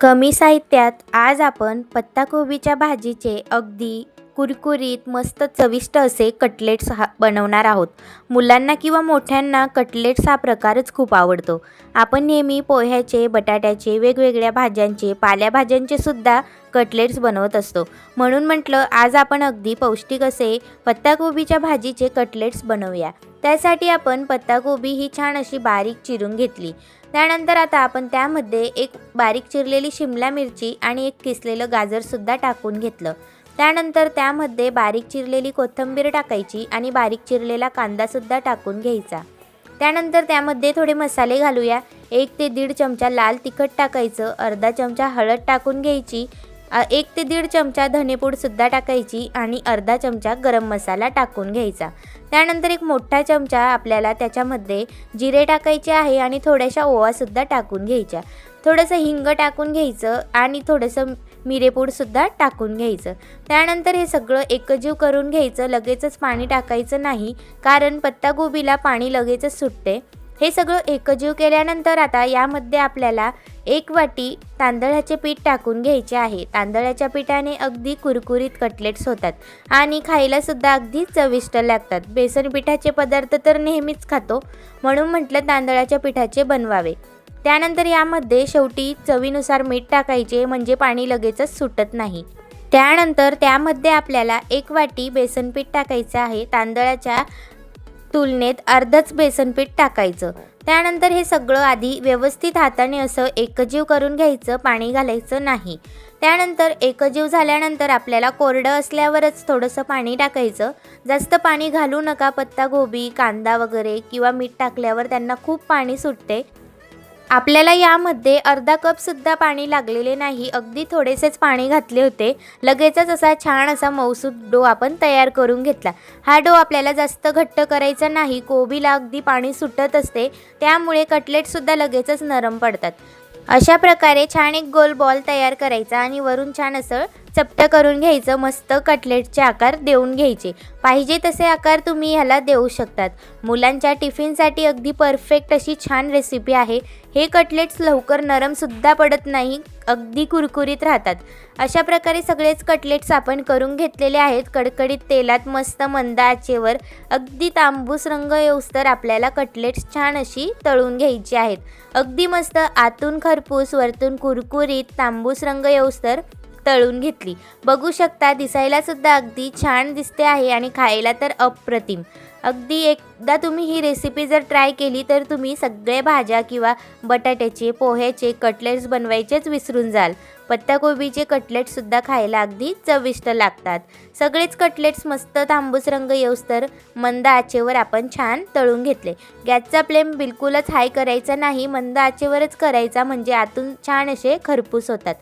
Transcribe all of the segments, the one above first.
कमी साहित्यात आज आपण पत्ताकोबीच्या भाजीचे अगदी कुरकुरीत मस्त चविष्ट असे कटलेट्स हा बनवणार आहोत. मुलांना किंवा मोठ्यांना कटलेट्स हा प्रकारच खूप आवडतो. आपण नेहमी पोह्याचे बटाट्याचे वेगवेगळ्या भाज्यांचे पाल्याभाज्यांचे सुद्धा कटलेट्स बनवत असतो. म्हणून म्हटलं आज आपण अगदी पौष्टिक असे पत्ताकोबीच्या भाजीचे कटलेट्स बनवूया. त्यासाठी आपण पत्ताकोबी ही छान अशी बारीक चिरून घेतली. त्यानंतर आता आपण त्यामध्ये एक बारीक चिरलेली शिमला मिरची आणि एक किसलेलं गाजरसुद्धा टाकून घेतलं. त्यानंतर त्यामध्ये बारीक चिरलेली कोथिंबीर टाकायची आणि बारीक चिरलेला कांदासुद्धा टाकून घ्यायचा. त्यानंतर त्यामध्ये थोडे मसाले घालूया. एक ते दीड चमचा लाल तिखट टाकायचं अर्धा चमचा हळद टाकून घ्यायची एक ते दीड चमचा धनेपूडसुद्धा टाकायची आणि अर्धा चमचा गरम मसाला टाकून घ्यायचा. त्यानंतर एक मोठा चमचा आपल्याला त्याच्यामध्ये जिरे टाकायचे आहे आणि थोड्याशा ओवासुद्धा टाकून घ्यायच्या. थोडंसं हिंग टाकून घ्यायचं आणि थोडंसं मिरेपूडसुद्धा टाकून घ्यायचं. त्यानंतर हे सगळं एकजीव करून घ्यायचं लगेचच पाणी टाकायचं नाही कारण पत्तागोबीला पाणी लगेचच सुटते. हे सगळं एकजीव केल्यानंतर आता यामध्ये आपल्याला एक वाटी तांदळाचे पीठ टाकून घ्यायचे आहे. तांदळाच्या पिठाने अगदी कुरकुरीत कटलेट्स होतात आणि खायलासुद्धा अगदी चविष्ट लागतात. बेसन पिठाचे पदार्थ तर नेहमीच खातो म्हणून म्हटलं तांदळाच्या पिठाचे बनवावे. त्यानंतर यामध्ये शेवटी चवीनुसार मीठ टाकायचे म्हणजे पाणी लगेचच सुटत नाही. त्यानंतर त्यामध्ये आपल्याला एक वाटी बेसनपीठ टाकायचं आहे. तांदळाच्या तुलनेत अर्धच बेसनपीठ टाकायचं. त्यानंतर हे सगळं आधी व्यवस्थित हाताने असं एकजीव करून घ्यायचं पाणी घालायचं नाही. त्यानंतर एकजीव झाल्यानंतर आपल्याला कोरडं असल्यावरच थोडंसं पाणी टाकायचं. जास्त पाणी घालू नका पत्ताकोबी कांदा वगैरे किंवा मीठ टाकल्यावर त्यांना खूप पाणी सुटते. आपल्याला यामध्ये अर्धा कपसुद्धा पाणी लागलेले नाही. अगदी थोडेसेच पाणी घातले होते. लगेचच असा छान असा मऊसूद डो आपण तयार करून घेतला. हा डो आपल्याला जास्त घट्ट करायचा नाही. कोबीला अगदी पाणी सुटत असते. त्यामुळे कटलेटसुद्धा लगेचच नरम पडतात. अशा प्रकारे छान एक गोल बॉल तयार करायचा आणि वरून छान असं चपटं करून घ्यायचं मस्त कटलेटचे आकार देऊन घ्यायचे. पाहिजे तसे आकार तुम्ही ह्याला देऊ शकतात. मुलांच्या टिफिनसाठी अगदी परफेक्ट अशी छान रेसिपी आहे. हे कटलेट्स लवकर नरमसुद्धा पडत नाही अगदी कुरकुरीत राहतात. अशा प्रकारे सगळेच कटलेट्स आपण करून घेतलेले आहेत. कडकडीत तेलात मस्त मंद आचेवर अगदी तांबूस रंग येऊस्तर आपल्याला कटलेट्स छान अशी तळून घ्यायची आहेत. अगदी मस्त आतून खरपूस वरतून कुरकुरीत तांबूस रंग येऊस्तर तळून घेतली. बघू शकता दिसायला सुद्धा अगदी छान दिसते आहे आणि खायला तर अप्रतिम. अगदी एकदा तुम्ही ही रेसिपी जर ट्राय केली तर तुम्ही सगळे भाज्या किंवा बटाट्याचे पोह्याचे कटलेट्स बनवायचेच विसरून जाल. पत्ताकोबीचे कटलेट्ससुद्धा खायला अगदी चविष्ट लागतात. सगळेच कटलेट्स मस्त तांबूस रंग येऊस्तर मंद आचेवर आपण छान तळून घेतले. गॅसचा फ्लेम बिलकुलच हाय करायचा नाही. मंद आचेवरच करायचा म्हणजे आतून छान असे खरपूस होतात.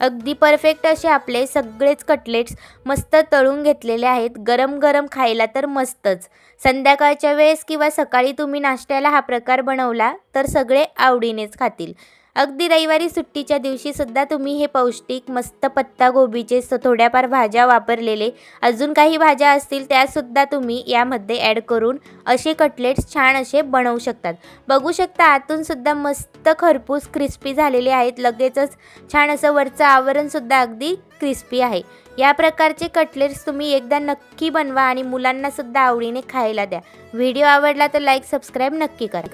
अगदी परफेक्ट असे आपले सगळेच कटलेट्स मस्त तळून घेतलेले आहेत. गरम गरम खायला तर मस्तच. संध्याकाळच्या वेळेस किंवा सकाळी तुम्ही नाश्त्याला हा प्रकार बनवला तर सगळे आवडीनेच खातील. अगदी रविवारी सुट्टीच्या दिवशी सुद्धा तुम्ही हे पौष्टिक मस्त पत्ताकोबीचे स थोड्याफार भाज्या वापरलेले अजून काही भाज्या असतील त्यासुद्धा तुम्ही यामध्ये ॲड करून असे कटलेट्स छान असे बनवू शकतात. बघू शकता आतून सुद्धा मस्त खरपूस क्रिस्पी झालेले आहेत. लगेचच छान असं वरचं आवरणसुद्धा अगदी क्रिस्पी आहे. या प्रकारचे कटलेट्स तुम्ही एकदा नक्की बनवा आणि मुलांनासुद्धा आवडीने खायला द्या. व्हिडिओ आवडला तर लाईक सबस्क्राईब नक्की करा.